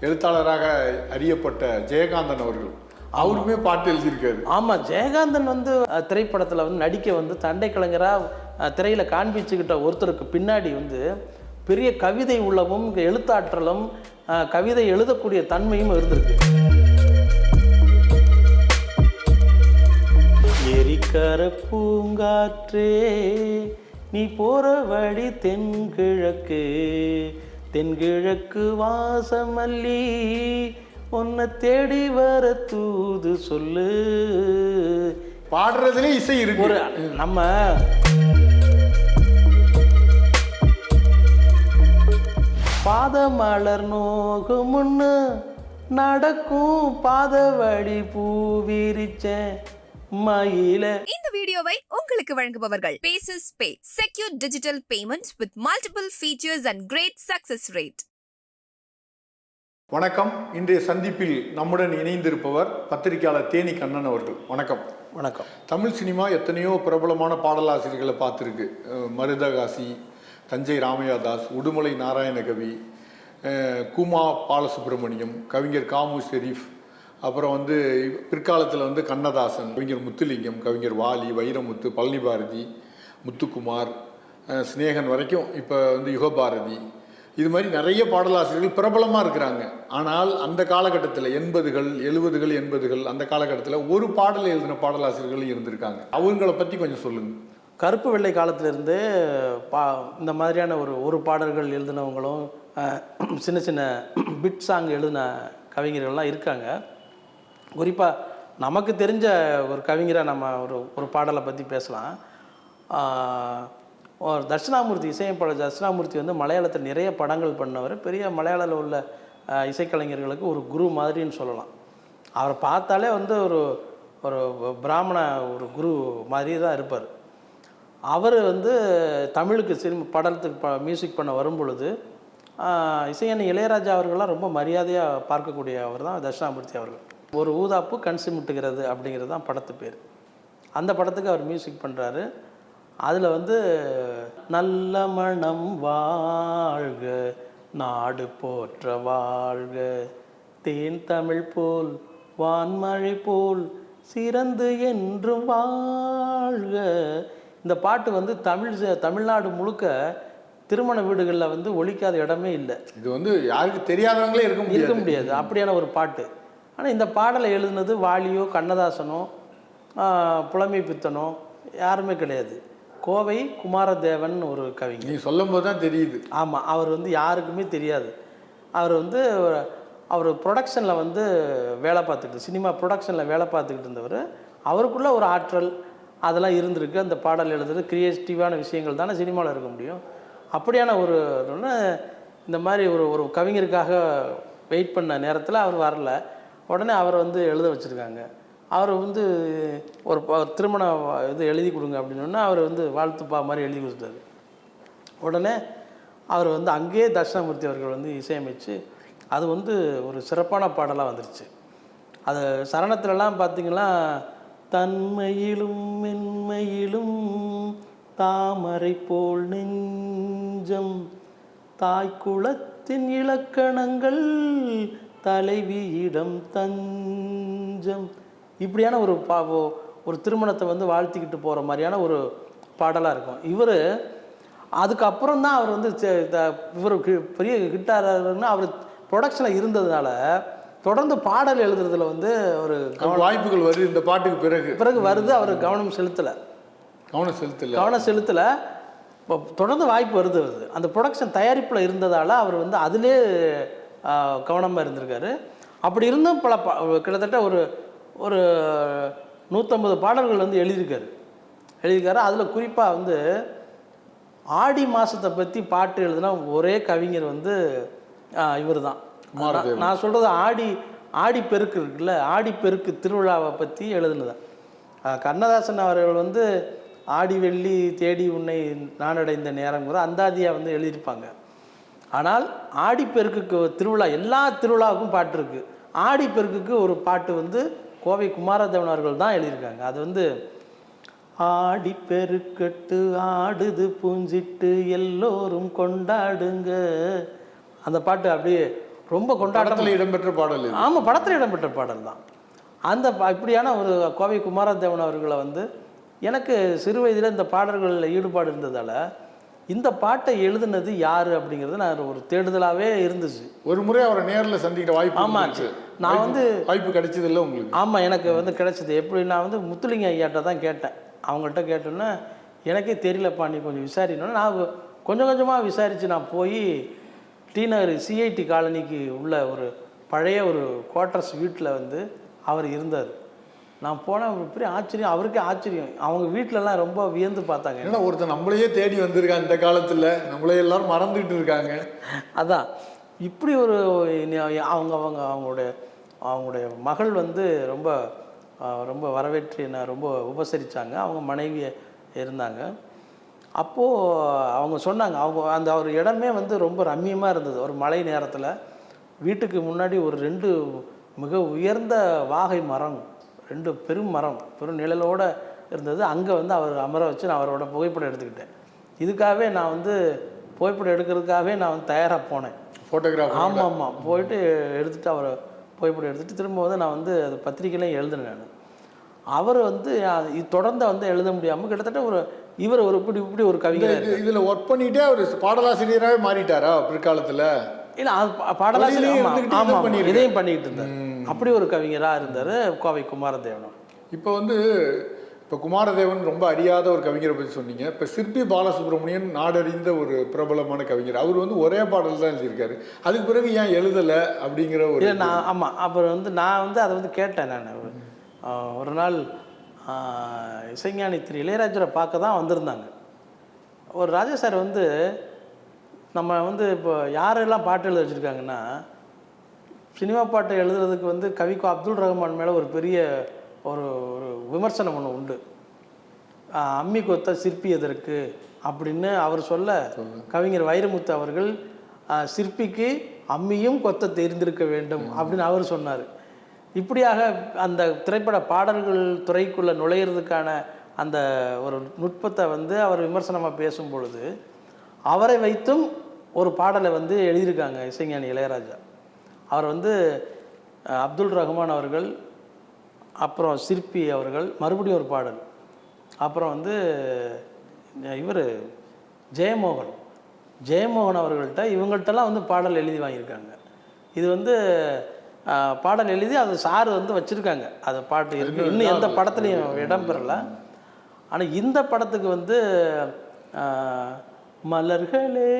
எழுத்தாளராக அறியப்பட்ட ஜெயகாந்தன் அவர்கள். அவருமே பாட்டு எழுதியிருக்காரு. ஆமாம் ஜெயகாந்தன் வந்து திரைப்படத்தில் வந்து நடிக்க வந்து தண்டை கலைஞராக திரையில் காண்பிச்சுக்கிட்ட ஒருத்தருக்கு பின்னாடி வந்து பெரிய கவிதை உள்ளவும் எழுத்தாற்றலும் கவிதை எழுதக்கூடிய தன்மையும் இருந்திருக்கு. எரிக்கர பூங்காற்றே நீ போற வழி தென்கிழக்கு தென்கிழக்கு வாசமல்லி உன்னை தேடி வர தூது சொல்லு. பாடுறதுலே இசை இருக்கு. ஒரு நம்ம பாதமலர் நோகும் முன்னு நடக்கும் பாத வழி பூ விரிச்சேன். மயில. இந்த வீடியோவை உங்களுக்கு வழங்குபவர்கள் Bases pay secure digital payments with multiple features and great success rate வணக்கம். இன்றைய சந்திப்பில் நம்முடன் இணைந்திருப்பவர் பத்திரிகையாளர் தேனி கண்ணன் அவர்கள். வணக்கம். வணக்கம். தமிழ் சினிமா எத்தனையோ பிரபலமான பாடலாசிரியர்களை பார்த்துருக்கு. மருதகாசி தஞ்சை ராமையாதாஸ் உடுமலை நாராயணகவி குமா பாலசுப்ரமணியம் கவிஞர் காமு ஷெரீஃப் அப்புறம் வந்து பிற்காலத்தில் வந்து கண்ணதாசன் கவிஞர் முத்துலிங்கம் கவிஞர் வாலி வைரமுத்து பழனி பாரதி முத்துக்குமார் சிநேகன் வரைக்கும் இப்போ வந்து யுகபாரதி. இது மாதிரி நிறைய பாடலாசிரியர்கள் பிரபலமாக இருக்கிறாங்க. ஆனால் அந்த காலகட்டத்தில் எண்பதுகள் எழுபதுகள் எண்பதுகள் அந்த காலகட்டத்தில் ஒரு பாடல் எழுதின பாடலாசிரியர்கள் இருந்திருக்காங்க. அவங்கள பற்றி கொஞ்சம் சொல்லுங்கள் கருப்பு வெள்ளை காலத்திலிருந்து பா இந்த மாதிரியான ஒரு ஒரு பாடல்கள் எழுதினவங்களும் சின்ன சின்ன பிட் சாங் எழுதின கவிஞர்கள்லாம் இருக்காங்க. குறிப்பாக நமக்கு தெரிஞ்ச ஒரு கவிஞராக நம்ம ஒரு ஒரு பாடலை பற்றி பேசலாம். ஒரு தட்சிணாமூர்த்தி இசையமைப்பாளர் தட்சிணாமூர்த்தி வந்து மலையாளத்தில் நிறைய படங்கள் பண்ணவர். பெரிய மலையாளத்தில் உள்ள இசைக்கலைஞர்களுக்கு ஒரு குரு மாதிரின்னு சொல்லலாம். அவரை பார்த்தாலே வந்து ஒரு ஒரு பிராமண ஒரு குரு மாதிரி தான் இருப்பார். அவர் வந்து தமிழுக்கு சினிமா படத்துக்கு ப மியூசிக் பண்ண வரும் பொழுது இசையணி இளையராஜா அவர்கள்லாம் ரொம்ப மரியாதையாக பார்க்கக்கூடிய அவர் தான் தட்சிணாமூர்த்தி அவர்கள். ஒரு ஊதாப்பு கண் சிமிட்டுகிறது அப்படிங்கிறது தான் படத்து பேர். அந்த படத்துக்கு அவர் மியூசிக் பண்ணுறாரு அதில் வந்து நல்ல மனம் வாழ்க நாடு போற்ற வாழ்க தேன் தமிழ் போல் வான்மழை போல் சிறந்து என்றும் வாழ்க. இந்த பாட்டு வந்து தமிழ் தமிழ்நாடு முழுக்க திருமண வீடுகளில் வந்து ஒழிக்காத இடமே இல்லை. இது வந்து யாருக்கு தெரியாதவங்களே இருக்க இருக்க முடியாது. அப்படியான ஒரு பாட்டு. ஆனால் இந்த பாடலை எழுதுனது வாலியோ கண்ணதாசனோ புலமை பித்தனோ யாருமே கிடையாது. கோவை குமாரதேவன் ஒரு கவிஞர். நீ சொல்லும் போது தான் தெரியுது. ஆமாம் அவர் வந்து யாருக்குமே தெரியாது. அவர் வந்து அவர் ப்ரொடக்ஷனில் வந்து வேலை பார்த்துக்கிட்டு சினிமா ப்ரொடக்ஷனில் வேலை பார்த்துக்கிட்டு இருந்தவர். அவருக்குள்ள ஒரு ஆற்றல் அதெல்லாம் இருந்திருக்கு. அந்த பாடல் எழுதுறது கிரியேட்டிவான விஷயங்கள் தானே சினிமாவில் இருக்க முடியும். அப்படியான ஒரு இந்த மாதிரி ஒரு ஒரு கவிஞருக்காக வெயிட் பண்ண நேரத்தில் அவர் வரல. உடனே அவரை வந்து எழுத வச்சுருக்காங்க. அவர் வந்து ஒரு ப- திருமண இது எழுதி கொடுங்க அப்படின்னு அவர் வந்து வாழ்த்துப்பா மாதிரி எழுதி கொடுத்துட்டாரு. உடனே அவர் வந்து அங்கேயே தட்சிணாமூர்த்தி அவர்கள் வந்து இசையமைச்சு அது வந்து ஒரு சிறப்பான பாடலாக வந்துருச்சு. அது சரணத்துலலாம் பார்த்திங்கன்னா தன்மையிலும் மென்மையிலும் தாமரை போல் நெஞ்சம் தாய்க்குளத்தின் இலக்கணங்கள் தலைவியிடம் தஞ்சம். இப்படியான ஒரு பா ஒரு திருமணத்தை வந்து வாழ்த்திக்கிட்டு போகிற மாதிரியான ஒரு பாடலாக இருக்கும். இவர் அதுக்கப்புறம் தான் அவர் வந்து இவர் பெரிய கிட்டார்னா அவர் ப்ரொடக்ஷனில் இருந்ததுனால தொடர்ந்து பாடல் எழுதுறதுல வந்து ஒரு வாய்ப்புகள் வருது. இந்த பாட்டுக்கு பிறகு. பிறகு வருது. அவர் கவனம் செலுத்தலை. கவனம் செலுத்தல. கவனம் செலுத்தலை. தொடர்ந்து வாய்ப்பு வருது. வருது அந்த ப்ரொடக்ஷன் தயாரிப்பில் இருந்ததால் அவர் வந்து அதிலே கவனமாக இருந்திருக்காரு. அப்படி இருந்தும் பல பா கிட்டத்தட்ட ஒரு ஒரு நூற்றம்பது பாடல்கள் வந்து எழுதியிருக்காரு. எழுதியிருக்காரு. அதில் குறிப்பாக வந்து ஆடி மாதத்தை பற்றி பாட்டு எழுதின ஒரே கவிஞர் வந்து இவர் தான். நான் சொல்கிறது ஆடி ஆடி பெருக்கு இருக்குல்ல ஆடி பெருக்கு திருவிழாவை பற்றி எழுதுனது. கண்ணதாசன் அவர்கள் வந்து ஆடி வெள்ளி தேடி உன்னை நானடைந்த நேரங்கிற அந்தாதியா வந்து எழுதியிருப்பாங்க. ஆனால் ஆடிப்பெருக்குக்கு திருவிழா எல்லா திருவிழாவுக்கும் பாட்டு இருக்கு. ஆடிப்பெருக்குக்கு ஒரு பாட்டு வந்து கோவை குமாரதேவன் அவர்கள் தான் எழுதியிருக்காங்க. அது வந்து ஆடி பெருக்கட்டு ஆடுது பூஞ்சிட்டு எல்லோரும் கொண்டாடுங்க. அந்த பாட்டு அப்படியே ரொம்ப கொண்டாட்டத்தில் படத்துல இடம்பெற்ற பாடல் ஆமாம் படத்தில் இடம்பெற்ற பாடல் தான். அந்த இப்படியான ஒரு கோவை குமாரதேவன் அவர்களை வந்து எனக்கு சிறு வயதில் இந்த பாடல்களில் ஈடுபாடு இருந்ததால் இந்த பாட்டை எழுதுனது யார் அப்படிங்கிறது நான் ஒரு தேடுதலாகவே இருந்துச்சு. ஒரு முறை அவரை நேர்ல சந்திக்கிற வாய்ப்பு ஆமா. இருந்துச்சு. நான் வந்து வாய்ப்பு கிடைச்சது இல்ல உங்களுக்கு? ஆமாம் எனக்கு வந்து கிடைச்சது. எப்படி நான் வந்து முத்துலிங்க ஐயாட்ட தான் கேட்டேன். அவங்கள்ட்ட கேட்டோன்னே எனக்கே தெரியலப்பா நீ கொஞ்சம் விசாரிக்கணும் நான் கொஞ்சம் கொஞ்சமாக விசாரித்து நான் போய் டி நகர் சிஐடி காலனிக்கு உள்ள ஒரு பழைய ஒரு குவார்ட்டர்ஸ் வீட்டில் வந்து அவர் இருந்தார். நான் போனேன் ஒரு பெரிய ஆச்சரியம் அவருக்கே ஆச்சரியம். அவங்க வீட்டிலலாம் ரொம்ப வியந்து பார்த்தாங்க. ஏன்னா ஒருத்தன் நம்மளையே தேடி வந்திருக்கான் இந்த காலத்துல. நம்மளே எல்லாரும் மறந்துட்டு இருக்காங்க. அதான். இப்படி ஒரு அவங்க அவங்க அவங்களுடைய அவங்களுடைய மகள் வந்து ரொம்ப ரொம்ப வரவேற்று என்னை ரொம்ப உபசரித்தாங்க அவங்க மனைவி இருந்தாங்க. அப்போது அவங்க சொன்னாங்க அவங்க அந்த ஒரு இடமே வந்து ரொம்ப ரம்மியமாக இருந்தது. ஒரு மழை நேரத்தில் வீட்டுக்கு முன்னாடி ஒரு ரெண்டு மிக உயர்ந்த வாகை மரம் ரெண்டு பெரும் மரம் பெரும் நிழலோட இருந்தது. அங்கே வந்து அவர் அமர வச்சு நான் அவரோட புகைப்படம் எடுத்துக்கிட்டேன். இதுக்காகவே நான் வந்து புகைப்படம் எடுக்கிறதுக்காகவே நான் வந்து தயாராக போனேன். போட்டோகிராஃபர் ஆமாம் ஆமாம் போயிட்டு எடுத்துட்டு அவரை புகைப்படம் எடுத்துட்டு திரும்ப வந்து நான் வந்து அது பத்திரிக்கையிலையும் எழுதினேன் நான். அவர் வந்து தொடர்ந்து வந்து எழுத முடியாமல் கிட்டத்தட்ட ஒரு இவர் ஒரு இப்படி இப்படி ஒரு கவிஞர் இது- இதுல ஒர்க் பண்ணிட்டே அவர் பாடலாசிரியராகவே மாறிட்டாரா பிற்காலத்துல? இல்லை அது பாடலாசிரியர் ஆமாம். இதையும் பண்ணிட்டு இருந்தார். அப்படி ஒரு கவிஞராக இருந்தார் கோவை குமாரதேவனும் இப்போ வந்து இப்போ குமாரதேவன் ரொம்ப அறியாத ஒரு கவிஞரை பற்றி சொன்னீங்க. இப்போ சிற்பி பாலசுப்ரமணியன் நாடறிந்த ஒரு பிரபலமான கவிஞர். அவர் வந்து ஒரே பாடல் தான் எழுதியிருக்காரு. அதுக்கு பிறகு ஏன் எழுதலை அப்படிங்கிற ஒரு நான் ஆமாம் அப்புறம் வந்து நான் வந்து அதை வந்து கேட்டேன் நான். ஒரு நாள் இசைஞானி திரு இளையராஜரை பார்க்க தான் வந்திருந்தாங்க. ஒரு ராஜா சார் வந்து நம்ம வந்து இப்போ யாரெல்லாம் பாட்டு எழுத வச்சுருக்காங்கன்னா சினிமா பாட்டு எழுதுறதுக்கு வந்து கவிக்கோ அப்துல் ரஹ்மான் மேலே ஒரு பெரிய ஒரு ஒரு விமர்சனம் ஒன்று உண்டு. அம்மி கொத்த சிற்பி எதற்கு? அப்படின்னு அவர் சொல்ல கவிஞர் வைரமுத்து அவர்கள் சிற்பிக்கு அம்மியும் கொத்த தெரிந்திருக்க வேண்டும் அப்படின்னு அவர் சொன்னார். இப்படியாக அந்த திரைப்பட பாடல்கள் துறைக்குள்ளே நுழையிறதுக்கான அந்த ஒரு நுட்பத்தை வந்து அவர் விமர்சனமாக பேசும் பொழுது அவரை வைத்தும் ஒரு பாடலை வந்து எழுதியிருக்காங்க இசைஞானி இளையராஜா. அவர் வந்து அப்துல் ரஹ்மான் அவர்கள் அப்புறம் சிற்பி அவர்கள் மறுபடியும் ஒரு பாடல். அப்புறம் வந்து இவர் ஜெயமோகன். ஜெயமோகன் அவர்கள்ட்ட இவங்கள்ட்டலாம் வந்து பாடல் எழுதி வாங்கியிருக்காங்க. இது வந்து பாடல் எழுதி அது சார் வந்து வச்சுருக்காங்க. அது பாட்டு இருக்கு. இன்னும் எந்த படத்துலையும் இடம் பெறல. ஆனால் இந்த படத்துக்கு வந்து மலர்களே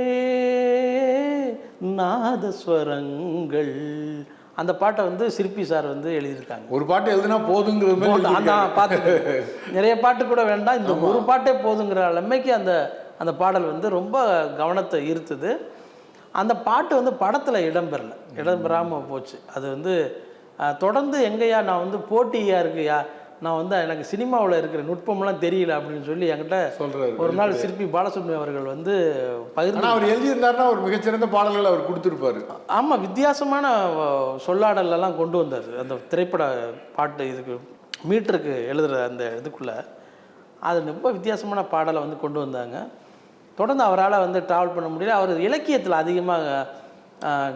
நாதஸ்வரங்கள். அந்த பாட்டை வந்து சிற்பி சார் வந்து எழுதியிருக்காங்க. ஒரு பாட்டு எழுதுனா போதுங்கிறது. அந்த பாட்டு நிறைய பாட்டு கூட வேண்டாம். இந்த ஒரு பாட்டே போதுங்கிற நிலைமைக்கு அந்த அந்த பாடல் வந்து ரொம்ப கவனத்தை ஈர்த்துது. அந்த பாட்டு வந்து படத்தில் இடம்பெறல. இடம்பெறாமல் போச்சு. அது வந்து தொடர்ந்து எங்கேயா நான் வந்து போட்டியா இருக்குயா? நான் வந்து எனக்கு சினிமாவில் இருக்கிற நுட்பம்லாம் தெரியல அப்படின்னு சொல்லி என்கிட்ட சொல்றாரு ஒரு நாள் சிற்பி பாலசுப்ரமணியம் அவர்கள் வந்து பகிர்ந்து அவர் எழுதியிருந்தாருன்னா ஒரு மிகச்சிறந்த பாடல்கள் அவர் கொடுத்துருப்பாரு. ஆமாம் வித்தியாசமான சொல்லாடலெல்லாம் கொண்டு வந்தார். அந்த திரைப்பட பாட்டு இதுக்கு மீட்டருக்கு எழுதுகிற அந்த இதுக்குள்ளே. அது ரொம்ப வித்தியாசமான பாடலை வந்து கொண்டு வந்தாங்க. தொடர்ந்து அவரால் வந்து ட்ராவல் பண்ண முடியல. அவர் இலக்கியத்தில் அதிகமாக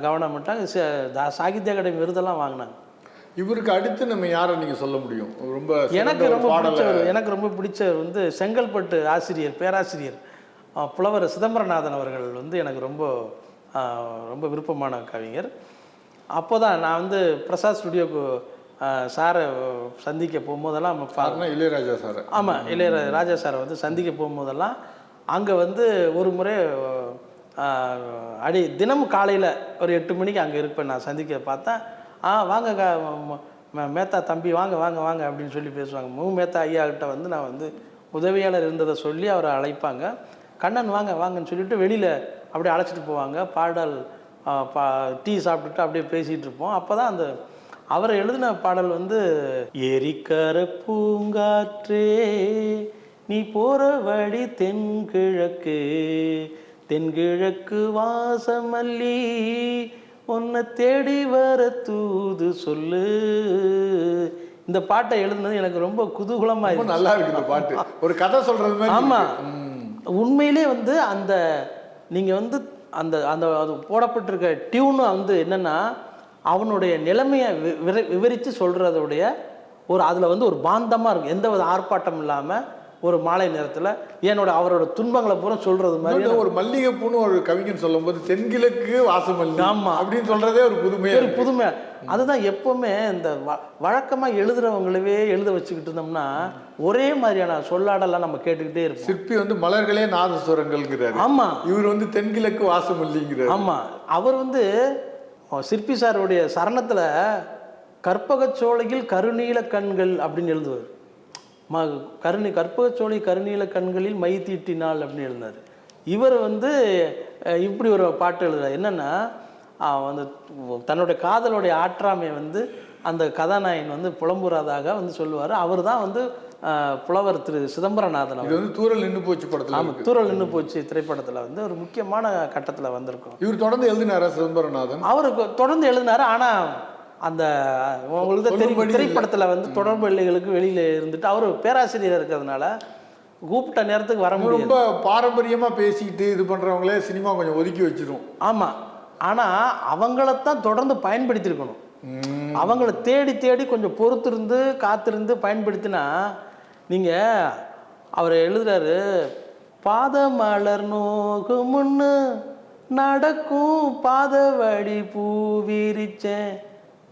கவனம் தா- சாகித்ய அகாடமி விருதெல்லாம் வாங்கினாங்க. இவருக்கு அடுத்து நம்ம யாரை நீங்க சொல்ல முடியும்? ரொம்ப எனக்கு ரொம்ப பாடலை எனக்கு ரொம்ப பிடிச்சவர் வந்து செங்கல்பட்டு ஆசிரியர் பேராசிரியர் புலவர் சிதம்பரநாதன் அவர்கள் வந்து எனக்கு ரொம்ப ரொம்ப விருப்பமான கவிஞர். அப்போ தான் நான் வந்து பிரசாத் ஸ்டுடியோக்கு சாரை சந்திக்க போகும்போதெல்லாம் நம்ம பா பாருன்னா இளையராஜா சார். ஆமாம் இளைய ராஜா சாரை வந்து சந்திக்க போகும்போதெல்லாம் அங்கே வந்து ஒரு முறை அடி தினமும் காலையில் ஒரு எட்டு மணிக்கு அங்கே இருப்பேன். நான் சந்திக்க பார்த்தேன் ஆ வாங்க ம- ம- மேத்தா தம்பி வாங்க வாங்க வாங்க அப்படின்னு சொல்லி பேசுவாங்க. மு மேத்தா ஐயா கிட்ட வந்து நான் வந்து உதவியாளர் இருந்ததை சொல்லி அவரை அழைப்பாங்க. கண்ணன் வாங்க வாங்கன்னு சொல்லிட்டு வெளியில் அப்படியே அழைச்சிட்டு போவாங்க. பாடல் பா டீ சாப்பிட்டுட்டு அப்படியே பேசிகிட்டு இருப்போம். அப்போ தான் அந்த அவர் எழுதின பாடல் வந்து எரிக்கர பூங்காற்றே நீ போற வழி தென்கிழக்கு தென்கிழக்கு வாசமல்லி உன்னை தேடி வர தூது சொல்லு. இந்த பாட்டை எழுதுனது எனக்கு ரொம்ப குதூகலமாக ரொம்ப நல்லா இருக்கு இந்த பாட்டு. ஒரு கதை சொல்றது மாதிரி ஆமா. இருக்கு. ம். உண்மையிலே வந்து அந்த நீங்க வந்து அந்த அந்த அது போடப்பட்டிருக்க டியூனும் வந்து என்னென்னா அவனுடைய நிலைமையை விவரித்து சொல்கிறதுடைய ஒரு அதில் வந்து ஒரு பாந்தமாக இருக்கும். எந்த வித ஆர்ப்பாட்டம் இல்லாமல் ஒரு மாலை நேரத்தில் என்னோட அவரோட துன்பங்களை பூரா சொல்கிறது மாதிரி ஒரு மல்லிகைப்பூன்னு ஒரு கவிஞன் சொல்லும்போது தென்கிழக்கு வாசமல்லி ஆமா. அப்படின்னு சொல்றதே ஒரு புதுமையா ஒரு. புதுமை. அதுதான் எப்போவுமே இந்த வ வழக்கமாக எழுதுறவங்களவே எழுத வச்சுக்கிட்டு இருந்தோம்னா ஒரே மாதிரியான சொல்லாடெல்லாம் நம்ம கேட்டுக்கிட்டே இருப்போம். சிற்பி வந்து மலர்களே நாதஸ்வரங்கள்ங்கிறாரு. ஆமாம் இவர் வந்து தென்கிழக்கு வாசமல்லிங்கிறாரு. ஆமாம் அவர் வந்து சிற்பி சாருடைய சரணத்தில் கற்பகச்சோலையில் கருநீல கண்கள் அப்படின்னு எழுதுவார். ம கருணி கற்பகச்சோலை கருநீல கண்களில் மை தீட்டினாள் அப்படின்னு எழுதினார். இவர் வந்து இப்படி ஒரு பாட்டு எழுதுறார். என்னென்னா வந்து தன்னுடைய காதலுடைய ஆற்றாமையை வந்து அந்த கதாநாயகன் வந்து புலம்புறாதாக வந்து சொல்லுவார். அவர் தான் வந்து புலவர் திரு சிதம்பரநாதன் இது வந்து தூரல் நின்னு போச்சு படத்துல ஆமாம். தூரல் நின்று போச்சு திரைப்படத்தில் வந்து ஒரு முக்கியமான கட்டத்தில் வந்திருக்கும். இவர் தொடர்ந்து எழுதினாரா சிதம்பரநாதன்? அவருக்கு தொடர்ந்து எழுதினாரு. ஆனால் அந்த உங்களுக்கு தெரியும் திரைப்படத்தில் வந்து தொடர்பு எல்லைகளுக்கு வெளியில் இருந்துட்டு அவர் பேராசிரியர் இருக்கிறதுனால கூப்பிட்ட நேரத்துக்கு வர முடியாது ரொம்ப பாரம்பரியமா பேசிக்கிட்டு இது பண்றவங்களே சினிமா கொஞ்சம் ஒதுக்கி வச்சிரும். ஆமாம் ஆனால் அவங்களத்தான் தொடர்ந்து பயன்படுத்தியிருக்கணும். அவங்கள தேடி தேடி கொஞ்சம் பொறுத்திருந்து காத்திருந்து பயன்படுத்தினா நீங்கள் அவர் எழுதுறாரு பாத மலர் நோகு முன்னு நடக்கும் பாத வழி பூ விரிச்சேன்.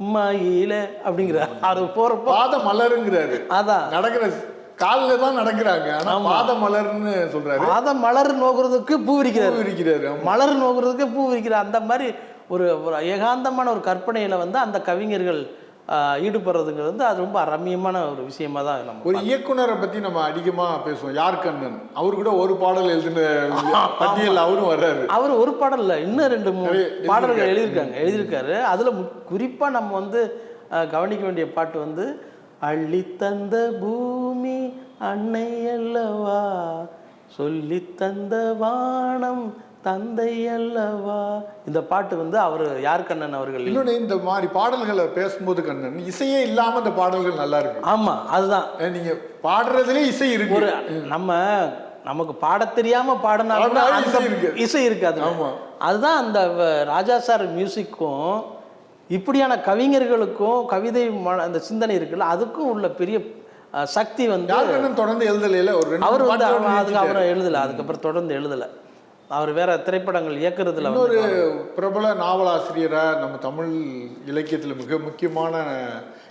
மயில அப்படிங்கிற அது போகிறப்போ பாத மலருங்கிறாரு. அதான். நடக்கிற காலில் தான் நடக்கிறாங்க. ஆனா பாத மலர்னு சொல்றாரு. பாத மலர் நோகுறதுக்கு பூ விரிக்கிறாரு. பூ விரிக்கிறாரு. மலர் நோகுறதுக்கு பூ விரிக்கிறார். அந்த மாதிரி ஒரு ஒரு ஏகாந்தமான ஒரு கற்பனையில் வந்து அந்த கவிஞர்கள் ஈடுபடுறதுங்கிறது வந்து அது ரொம்ப ரம்மியமான ஒரு விஷயமா தான் நம்ம ஒரு இயக்குனரை பத்தி நம்ம அதிகமா பேசுவோம். யார் கண்ணன்? அவர் கூட ஒரு பாடல் எழுதின பட்டியல் அவரும் வர்றாரு. அவர் ஒரு பாடல் இல்லை இன்னும் ரெண்டு மூணு பாடல்கள் எழுதியிருக்காங்க. எழுதியிருக்காரு. அதில் குறிப்பாக நம்ம வந்து கவனிக்க வேண்டிய பாட்டு வந்து அள்ளி தந்த பூமி அன்னை அல்லவா? சொல்லி தந்த வானம் தந்தை அல்லவா? இந்த பாட்டு வந்து அவர் யார் கண்ணன் அவர்கள்? இன்னொன்னு இந்த மாதிரி பாடல்களை பேசும்போது கண்ணன் இசையே இல்லாம இந்த பாடல்கள் நல்லா இருக்கு ஆமா அதுதான். ஏன் நீங்க பாடுறதுலே இசை இருக்கு. ஒரு நம்ம நமக்கு பாடத் தெரியாம பாடினாலும் அந்த இசை இருக்கு. இசை இருக்காது ஆமா. அதுதான் அந்த ராஜா சார் மியூசிக்கும் இப்படியான கவிஞர்களுக்கும் கவிதை அந்த சிந்தனை இருக்குல்ல அதுக்கும் உள்ள பெரிய சக்தி வந்து தொடர்ந்து எழுதலையில? ஒரு அவர் வந்து அதுக்கு. அவரை எழுதல அதுக்கப்புறம் தொடர்ந்து எழுதல. அவர் வேற திரைப்படங்கள் இயக்குறதுல வந்து பிரபல நாவலாசிரியரா நம்ம தமிழ் இலக்கியத்துல மிக முக்கியமான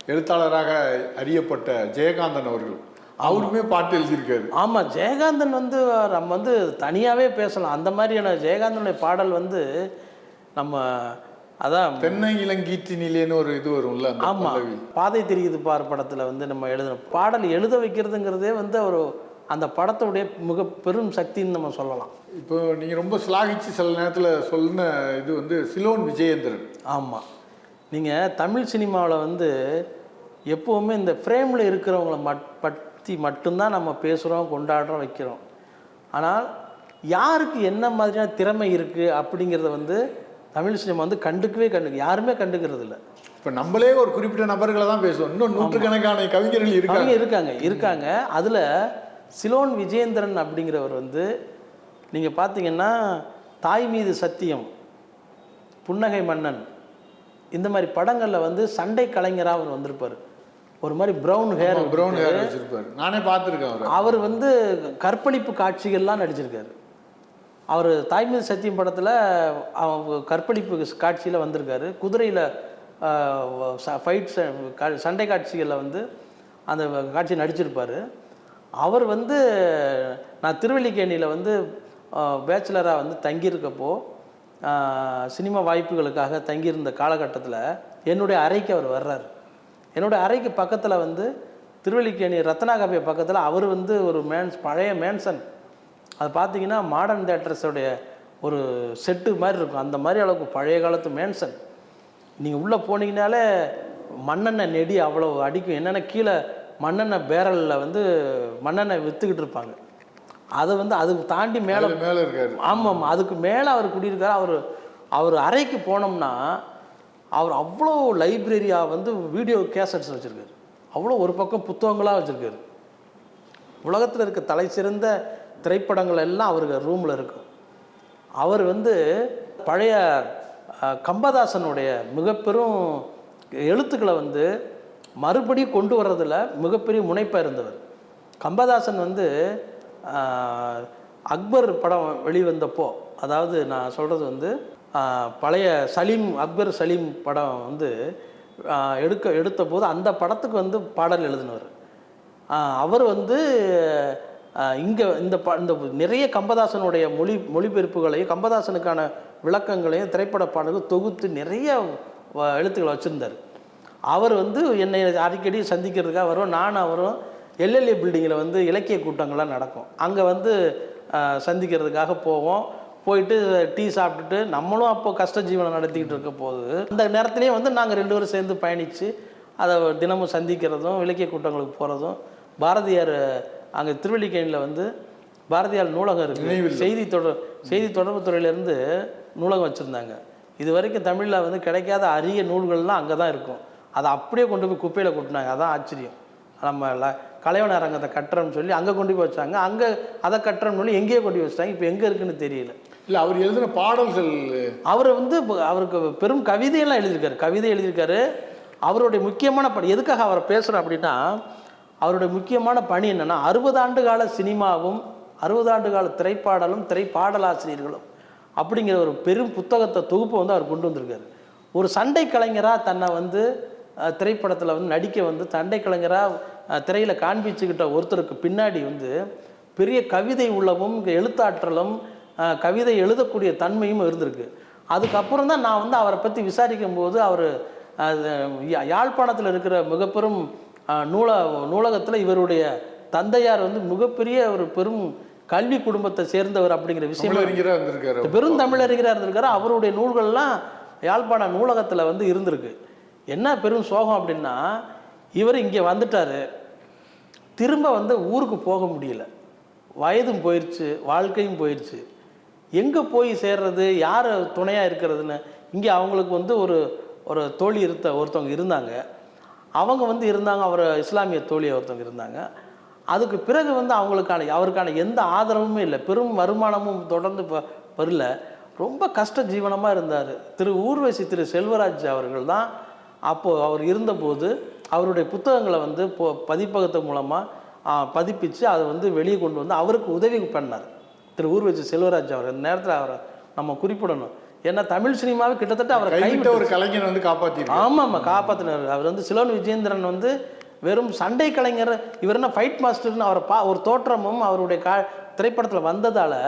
எழுத்தாளராக அறியப்பட்ட ஜெயகாந்தன் அவர்கள். அவருமே பாட்டு எழுதியிருக்காரு. ஆமா ஜெயகாந்தன் வந்து நம்ம வந்து தனியாவே பேசலாம். அந்த மாதிரியான ஜெயகாந்தனுடைய பாடல் வந்து நம்ம அதான் தென்னை இளங்கீற்றினிலேன்னு ஒரு இது வரும்ல அந்த ஆமா. பல்லவி. பாதை தெரியுது பார் படத்துல வந்து நம்ம எழுதணும் பாடல் எழுத வைக்கிறதுங்கிறதே வந்து ஒரு அந்த படத்துடைய மிக பெரும் சக்தின்னு நம்ம சொல்லலாம். இப்போ நீங்க ரொம்ப ஸ்லாகிச்சு சில நேரத்துல சொன்ன இது வந்து சிலோன் விஜயேந்திரன். ஆமாம் நீங்கள் தமிழ் சினிமாவில் வந்து எப்போவுமே இந்த ஃப்ரேமில் இருக்கிறவங்கள மட் பற்றி மட்டும்தான் நம்ம பேசுகிறோம் கொண்டாடுறோம் வைக்கிறோம். ஆனால் யாருக்கு என்ன மாதிரியான திறமை இருக்குது அப்படிங்கிறத வந்து தமிழ் சினிமா வந்து கண்டுக்கவே கண்டுக்கு யாருமே கண்டுக்கிறது இல்லை. இப்ப நம்மளே ஒரு குறிப்பிட்ட நபர்களை தான் பேசுவோம். இன்னும் நூற்றுக்கணக்கான கவிஞர்கள் இருக்காங்க. இருக்காங்க. இருக்காங்க. அதில் சிலோன் விஜேந்திரன் அப்படிங்கிறவர் வந்து நீங்கள் பார்த்தீங்கன்னா தாய் மீது சத்தியம் புன்னகை மன்னன் இந்த மாதிரி படங்களில் வந்து சண்டை கலைஞராக அவர் வந்திருப்பார். ஒரு மாதிரி ப்ரௌன் ஹேர் பிரவுன் ஹேர் வச்சிருப்பாரு. நானே பார்த்திருக்கேன் அவரை. அவர் வந்து கற்பழிப்பு காட்சிகள்லாம் நடிச்சிருக்காரு. அவர் தாய்மீது சத்தியம் படத்தில் அவங்க கற்பழிப்பு காட்சியில் வந்திருக்காரு. குதிரையில் ஃபைட் சண்டை காட்சிகளில் வந்து அந்த காட்சி நடிச்சிருப்பார். அவர் வந்து நான் திருவல்லிக்கேணியில் வந்து பேச்சுலராக வந்து தங்கியிருக்கப்போ சினிமா வாய்ப்புகளுக்காக தங்கியிருந்த காலகட்டத்தில் என்னுடைய அறைக்கு அவர் வர்றாரு. என்னுடைய அறைக்கு பக்கத்தில் வந்து திருவல்லிக்கேணி ரத்னாகாபிய பக்கத்தில் அவர் வந்து ஒரு மேன்ஸ் பழைய மேன்சன் அது பார்த்தீங்கன்னா மாடர்ன் தேட்டர்ஸோடைய ஒரு செட்டு மாதிரி இருக்கும். அந்த மாதிரி அளவுக்கு பழைய காலத்து மேன்சன் நீங்கள் உள்ளே போனீங்கனாலே மண்ணெண்ணெய் நெடி அவ்வளோ அடிக்கும். என்னென்ன கீழே மண்ணெண்ணெய் பேரலில் வந்து மண்ணெண்ணெய் விற்றுக்கிட்டு இருப்பாங்க. அதை வந்து அதுக்கு தாண்டி மேலே மேல இருக்காரு. ஆமாம் அதுக்கு மேலே அவர் குடியிருக்காரு. அவர் அவர் அறைக்கு போனோம்னா அவர் அவ்வளோ லைப்ரரியாக வந்து வீடியோ கேசட்ஸ் வச்சுருக்காரு. அவ்வளோ ஒரு பக்கம் புத்தகங்களாக வச்சுருக்காரு. உலகத்தில் இருக்க தலை சிறந்த திரைப்படங்கள் எல்லாம் அவருக்கு ரூமில் இருக்கும். அவர் வந்து பழைய கம்பதாசனுடைய மிகப்பெரும் எழுத்துக்களை வந்து மறுபடியும் கொண்டு வர்றதில் மிகப்பெரிய முனைப்பாக இருந்தவர். கம்பதாசன் வந்து அக்பர் படம் வெளிவந்தப்போ அதாவது நான் சொல்கிறது வந்து பழைய சலீம் அக்பர் சலீம் படம் வந்து எடுக்க எடுத்த போது அந்த படத்துக்கு வந்து பாடல் எழுதினவர். அவர் வந்து இங்கே இந்த ப இந்த நிறைய கம்பதாசனுடைய மொழி மொழிபெயர்ப்புகளையும் கம்பதாசனுக்கான விளக்கங்களையும் திரைப்பட பாடல்கள் தொகுத்து நிறைய வ- எழுத்துக்களை வச்சுருந்தார். அவர் வந்து என்னை அடிக்கடி சந்திக்கிறதுக்காக வரும். நான் அவரும் எல்எல்ஏ பில்டிங்கில் வந்து இலக்கிய கூட்டங்கள்லாம் நடக்கும். அங்கே வந்து சந்திக்கிறதுக்காக போவோம். போயிட்டு டீ சாப்பிட்டுட்டு நம்மளும் அப்போ கஷ்ட ஜீவனம் நடத்திக்கிட்டு இருக்க போது அந்த நேரத்துலேயே வந்து நாங்கள் ரெண்டு பேரும் சேர்ந்து பயணித்து அதை தினமும் சந்திக்கிறதும் இலக்கிய கூட்டங்களுக்கு போகிறதும் பாரதியார் அங்கே திருவல்லிக்கேணியில் வந்து பாரதியார் நூலகம் இருக்குது செய்தி தொடர் செய்தி தொடர்பு துறையிலேருந்து நூலகம் வச்சுருந்தாங்க. இது வரைக்கும் தமிழில் வந்து கிடைக்காத அரிய நூல்கள்லாம் அங்கே தான் இருக்கும். அதை அப்படியே கொண்டு போய் குப்பையில் கொட்டினாங்க. அதான் ஆச்சரியம். நம்ம கலைவன அரங்கத்தை கட்டுறோம்னு சொல்லி அங்கே கொண்டு போய் வச்சாங்க. அங்கே அதை கட்டுறோம்னு சொல்லி எங்கேயோ கொண்டு போய் வச்சிட்டாங்க. இப்போ எங்கே இருக்குன்னு தெரியல. இல்லை அவர் எழுதின பாடல்கள். அவர் வந்து அவருக்கு பெரும் கவிதையெல்லாம் எழுதியிருக்காரு. கவிதை எழுதியிருக்காரு. அவருடைய முக்கியமான பணி எதுக்காக அவரை பேசுகிறோம் அப்படின்னா அவருடைய முக்கியமான பணி என்னென்னா அறுபது ஆண்டு கால சினிமாவும் அறுபது ஆண்டு கால திரைப்பாடலும் திரைப்பாடலாசிரியர்களும் அப்படிங்கிற ஒரு பெரும் புத்தகத்தை தொகுப்பை வந்து அவர் கொண்டு வந்திருக்காரு. ஒரு சண்டை கலைஞராக தன்னை வந்து திரைப்படத்தில் வந்து நடிக்க வந்து சண்டை கலைஞராக திரையில் காண்பிச்சுக்கிட்ட ஒருத்தருக்கு பின்னாடி வந்து பெரிய கவிதை உள்ளவும் எழுத்தாற்றலும் கவிதை எழுதக்கூடிய தன்மையும் இருந்திருக்கு. அதுக்கப்புறம் தான் நான் வந்து அவரை பற்றி விசாரிக்கும் போது அவர் யாழ்ப்பாணத்தில் இருக்கிற மிகப்பெரும் நூல நூலகத்தில் இவருடைய தந்தையார் வந்து மிகப்பெரிய ஒரு பெரும் கல்வி குடும்பத்தை சேர்ந்தவர் அப்படிங்கிற விஷயம் தமிழறிஞராக இருந்திருக்காரு பெரும் தமிழறிஞராக இருந்திருக்காரு. அவருடைய நூல்கள்லாம் யாழ்ப்பாண நூலகத்தில் வந்து இருந்திருக்கு. என்ன பெரும் சோகம் அப்படின்னா இவர் இங்கே வந்துட்டார். திரும்ப வந்து ஊருக்கு போக முடியல. வயதும் போயிடுச்சு வாழ்க்கையும் போயிடுச்சு எங்கே போய் சேர்றது யார் துணையாக இருக்கிறதுன்னு இங்கே அவங்களுக்கு வந்து ஒரு ஒரு தோழி இருத்த ஒருத்தவங்க இருந்தாங்க. அவங்க வந்து இருந்தாங்க அவர் இஸ்லாமிய தோழி ஒருத்தவங்க இருந்தாங்க. அதுக்கு பிறகு வந்து அவங்களுக்கான அவருக்கான எந்த ஆதரவுமே இல்லை. பெரும் வருமானமும் தொடர்ந்து ப- வரல ரொம்ப கஷ்ட ஜீவனமாக இருந்தார். திரு ஊர்வசி திரு செல்வராஜ் அவர்கள் தான் அப்போது அவர் இருந்தபோது அவருடைய புத்தகங்களை வந்து இப்போ பதிப்பகத்து மூலமாக பதிப்பிச்சு அதை வந்து வெளியே கொண்டு வந்து அவருக்கு உதவி பண்ணார். திரு ஊர்வசி செல்வராஜ் அவர் இந்த நேரத்தில் அவரை நம்ம குறிப்பிடணும். ஏன்னா தமிழ் சினிமாவை கிட்டத்தட்ட அவரை கைவிட்ட ஒரு கலைஞர் வந்து காப்பாற்றிருக்காரு ஆமாம் ஆமாம் காப்பாற்றினார் அவர் வந்து சிலோன் விஜேந்திரன் வந்து வெறும் சண்டை கலைஞர் இவர் என்ன ஃபைட் மாஸ்டர்னு அவரை பா ஒரு தோற்றமும் அவருடைய கா திரைப்படத்தில் வந்ததால்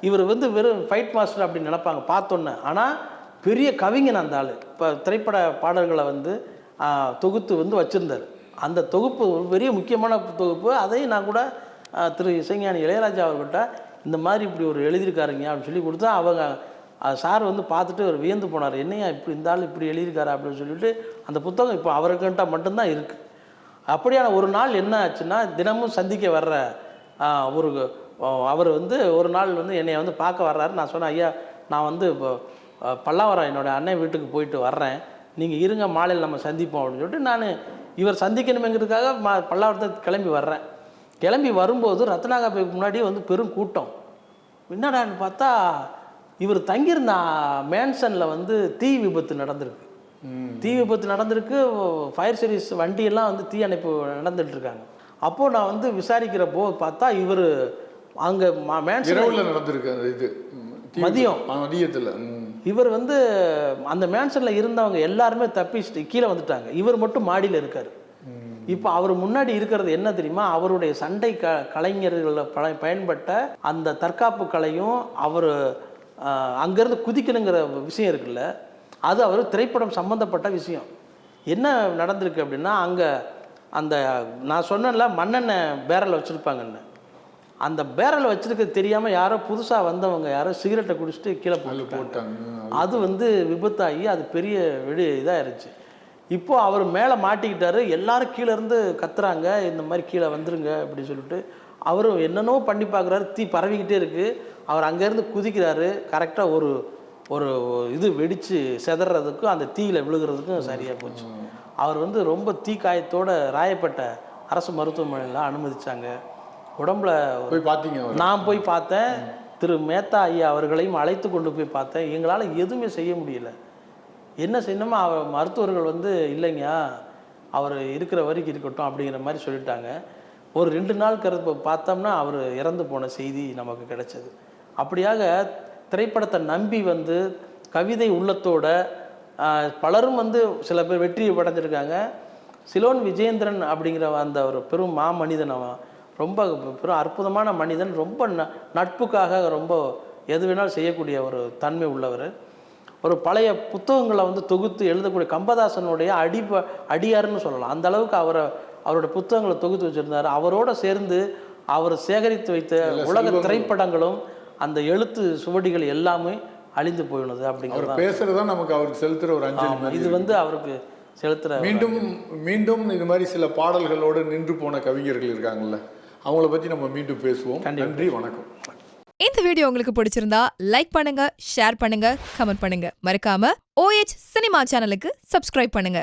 இவர் வந்து வெறும் ஃபைட் மாஸ்டர் அப்படின்னு நினைப்பாங்க பார்த்தோன்னே. ஆனால் பெரிய கவிஞன் அந்த ஆள். இப்போ திரைப்பட பாடல்களை வந்து தொகுத்து வந்து வச்சுருந்தார். அந்த தொகுப்பு ஒரு பெரிய முக்கியமான தொகுப்பு. அதையும் நான் கூட திரு இசைஞானி இளையராஜா அவர்கிட்ட இந்த மாதிரி இப்படி ஒரு எழுதியிருக்காருங்க அப்படின்னு சொல்லி கொடுத்தா அவங்க சார் வந்து பார்த்துட்டு அவர் வியந்து போனார். என்னையா இப்படி இந்த ஆள் இப்படி எழுதியிருக்காரு அப்படின்னு சொல்லிட்டு அந்த புத்தகம் இப்போ அவர்கிட்ட மட்டும்தான் இருக்குது அப்படியான ஒரு நாள் என்ன ஆச்சுன்னா தினமும் சந்திக்க வர்ற ஒரு அவர் வந்து ஒரு நாள் வந்து என்னை வந்து பார்க்க வர்றாரு. நான் சொன்னேன் ஐயா நான் வந்து இப்போ பல்லாவரம் என்னோட அண்ணன் வீட்டுக்கு போயிட்டு வர்றேன். நீங்கள் இருங்க மாலையில் நம்ம சந்திப்போம் அப்படின்னு சொல்லிட்டு நான் இவர் சந்திக்கணுமேங்கிறதுக்காக மா பல்லாவரத்தை கிளம்பி வர்றேன். கிளம்பி வரும்போது ரத்னாகாபேக்கு முன்னாடியே வந்து பெரும் கூட்டம். என்னடான்னு பார்த்தா இவர் தங்கியிருந்த மேன்சனில் வந்து தீ விபத்து நடந்திருக்கு. தீ விபத்து நடந்திருக்கு ஃபயர் சர்வீஸ் வண்டியெல்லாம் வந்து தீ அணைப்பு நடந்துட்டு இருக்காங்க. அப்போது நான் வந்து விசாரிக்கிற போது பார்த்தா இவர் அங்கே மேன்சன் நடந்திருக்கு இது. மதியம். மதியத்துல. இவர் வந்து அந்த மேன்சனில் இருந்தவங்க எல்லாருமே தப்பிச்சுட்டு கீழே வந்துட்டாங்க. இவர் மட்டும் மாடியில் இருக்கார். இப்போ அவர் முன்னாடி இருக்கிறது என்ன தெரியுமா? அவருடைய சண்டை க கலைஞர்களில் ப பயன்பட்ட அந்த தற்காப்பு கலையும் அவர் அங்கேருந்து குதிக்கணுங்கிற விஷயம் இருக்குல்ல? அது அவர் திரைப்படம் சம்மந்தப்பட்ட விஷயம். என்ன நடந்திருக்கு அப்படின்னா அங்கே அந்த நான் சொன்னேன்ல மண்ணெண்ணெய் பேரலை வச்சுருப்பாங்கன்னு. அந்த பேரல் வச்சிருக்கிறது தெரியாமல் யாரோ புதுசாக வந்தவங்க யாரோ சிகரெட்டை குடிச்சிட்டு கீழே போட்டு போட்டாங்க. அது வந்து விபத்தாகி அது பெரிய வெடி இதாயிருச்சு. இப்போ அவர் மேலே மாட்டிக்கிட்டாரு எல்லாரும் கீழே இருந்து கத்துறாங்க இந்த மாதிரி கீழே வந்துருங்க அப்படின்னு சொல்லிட்டு. அவரும் என்னென்னவோ பண்ணி பார்க்குறாரு தீ பரவிக்கிட்டே இருக்குது அவர் அங்கேருந்து குதிக்கிறாரு கரெக்டாக ஒரு ஒரு இது வெடித்து செதறதுக்கும் அந்த தீயில விழுகிறதுக்கும் சரியாக போச்சு. அவர் வந்து ரொம்ப தீ காயத்தோட ராயப்பேட்டை அரசு மருத்துவமனையில் அனுமதிச்சாங்க. உடம்புல போய் பார்த்தீங்க நான் போய் பார்த்தேன். திரு மேத்தா ஐயா அவர்களையும் அழைத்து கொண்டு போய் பார்த்தேன். எங்களால் எதுவுமே செய்ய முடியல. என்ன செய்யணுமோ அவர் மருத்துவர்கள் வந்து இல்லைங்க அவர் இருக்கிற வரைக்கும் இருக்கட்டும் அப்படிங்கிற மாதிரி சொல்லிட்டாங்க. ஒரு ரெண்டு நாள் கருத்து பார்த்தோம்னா அவர் இறந்து போன செய்தி நமக்கு கிடைச்சது. அப்படியாக திரைப்படத்தை நம்பி வந்து கவிதை உள்ளத்தோட பலரும் வந்து சில பேர் வெற்றி அடைஞ்சிருக்காங்க சிலோன் விஜேந்திரன் அப்படிங்கிற அந்த ஒரு பெரும் மாமனிதன் அவன் ரொம்ப பெரும் அற்புதமான மனிதன் ரொம்ப ந- நட்புக்காக ரொம்ப எது வேணாலும் செய்யக்கூடிய ஒரு தன்மை உள்ளவர். ஒரு பழைய புத்தகங்களை வந்து தொகுத்து எழுதக்கூடிய கம்பதாசனுடைய அடி அடியாருன்னு சொல்லலாம். அந்த அளவுக்கு அவரை அவரோட புத்தகங்களை தொகுத்து வச்சிருந்தாரு. அவரோட சேர்ந்து அவர் சேகரித்து வைத்த உலக. திரைப்படங்களும் அந்த எழுத்து சுவடிகள் எல்லாமே அழிந்து போயினது அப்படிங்கிறது பேசுறது தான். நமக்கு அவருக்கு செலுத்துற ஒரு அஞ்சலி இது வந்து அவருக்கு செலுத்துற மீண்டும் மீண்டும் இது மாதிரி சில பாடல்களோடு நின்று போன கவிஞர்கள் இருக்காங்கல்ல. அவங்கள பத்தி நம்ம மீண்டும் பேசுவோம். நன்றி வணக்கம். இந்த வீடியோ உங்களுக்கு பிடிச்சிருந்தா லைக் பண்ணுங்க ஷேர் பண்ணுங்க கமெண்ட் பண்ணுங்க. மறக்காம ஓஎச் சினிமா சேனலுக்கு சப்ஸ்கிரைப் பண்ணுங்க.